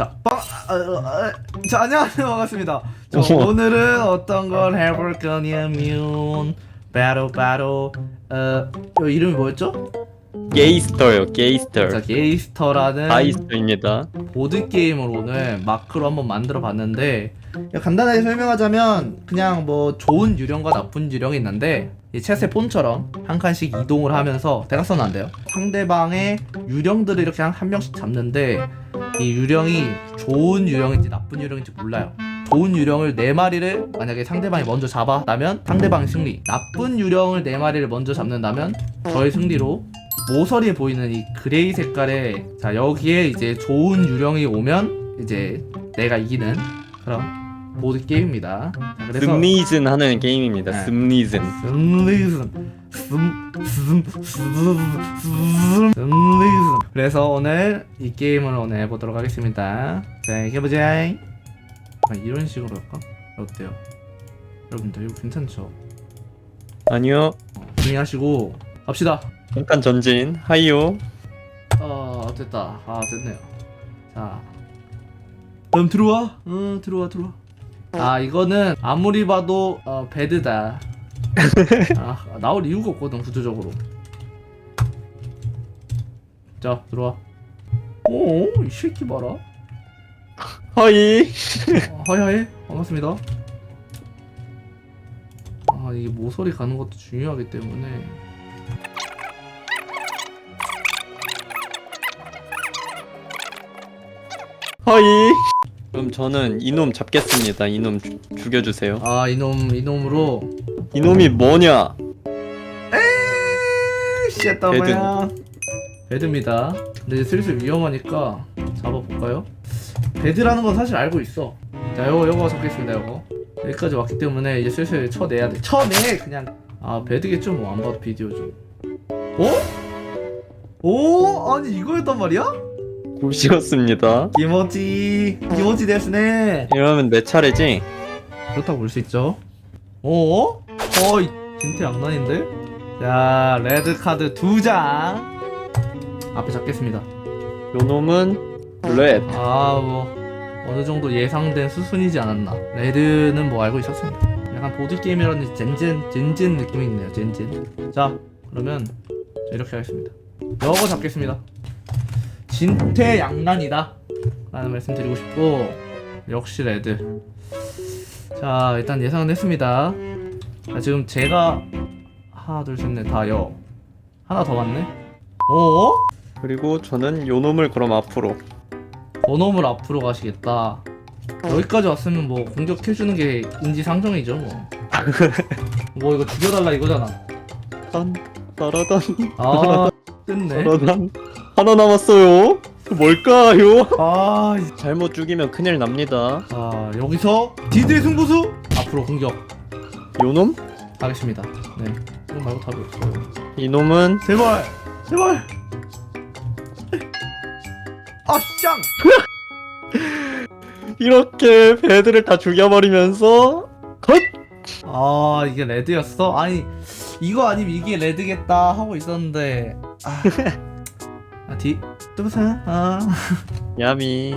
자, 빠, 아, 아, 아, 자 안녕하세요 반갑습니다. 자, 어머. 오늘은 어떤 걸 해볼 거냐면 바로 바로 어이 이름이 뭐였죠? 게이스터요 자 게이스터 게이스터라는 바이스터입니다 보드 게임을 오늘 마크로 한번 만들어 봤는데 간단하게 설명하자면 그냥 뭐 좋은 유령과 나쁜 유령이 있는데 이 체스의 폰처럼 한 칸씩 이동을 하면서 대각선은 안 돼요. 상대방의 유령들을 이렇게 한, 한 명씩 잡는데 이 유령이 좋은 유령인지 나쁜 유령인지 몰라요. 좋은 유령을 네 마리를 만약에 상대방이 먼저 잡았다면 상대방이 승리. 나쁜 유령을 네 마리를 먼저 잡는다면 저의 승리로 모서리에 보이는 이 그레이 색깔의 자 여기에 이제 좋은 유령이 오면 이제 내가 이기는 그런 보드 게임입니다. 자, 그래서 슴리즌 하는 게임입니다 네. 슴리즌 슴리슨 슴슴슴슴슴 그래서 오늘 이 게임을 오늘 해보도록 하겠습니다. 자 해보자. 아, 이런 식으로 할까? 어때요? 여러분들 이거 괜찮죠? 아니요 조용히 하시고 갑시다. 잠깐 전진. 하이요. 어 됐다. 아 됐네요. 자. 그럼 들어와. 응 들어와 들어와. 아 이거는 아무리 봐도 어 배드다. 아 나올 이유가 없거든 구조적으로. 자 들어와. 오이 새끼 봐라. 하이. 어, 하이하이. 반갑습니다. 아 이게 모서리 가는 것도 중요하기 때문에 하이. 그럼 저는 이놈 잡겠습니다. 이놈 주- 죽여주세요. 아 이놈 이놈으로? 이놈이 뭐냐? 씨앗다마야. 배드입니다. 근데 이제 슬슬 위험하니까 잡아볼까요? 배드라는 건 사실 알고 있어. 자 요거 요거 잡겠습니다 요거. 여기까지 왔기 때문에 이제 슬슬 쳐내야 돼. 쳐내 그냥. 아 배드겠죠 뭐 안 봐도 비디오 좀. 어? 오? 아니 이거였단 말이야? 굿이었습니다. 기모지 기모지 데스네. 이러면 내 차례지? 그렇다고 볼 수 있죠. 어? 어이 진태 양난인데? 자 레드 카드 두 장. 앞에 잡겠습니다. 요놈은 레드 아뭐 어느 정도 예상된 수순이지 않았나. 레드는 뭐 알고 있었습니다. 약간 보드 게임이라는 젠젠 젠젠 느낌이 있네요 젠젠. 자 그러면 자, 이렇게 하겠습니다. 여거 잡겠습니다 진퇴양난이다 라는 말씀 드리고 싶고 역시 레드 자 일단 예상은 했습니다 자 지금 제가 하나 둘셋넷다 여 하나 더 맞네 어? 그리고 저는 요놈을 그럼 앞으로 번호물 앞으로 가시겠다. 여기까지 왔으면 뭐 공격해주는 게 인지상정이죠 뭐. 뭐 이거 죽여달라 이거잖아. 딴 따라단 아 끝네. 따라단 하나 남았어요 뭘까요? 아, 이- 잘못 죽이면 큰일 납니다 자 여기서 디드의 승부수 앞으로 공격 요놈? 하겠습니다. 네. 이거 말고 답이 없어요. 이놈은 제발, 제발. 아 짱. 이렇게 배들을 다 죽여버리면서 컷! 아 이게 레드였어? 아니 이거 아니면 이게 레드겠다 하고 있었는데 아, 아 디, 또 보세요. 아. 야미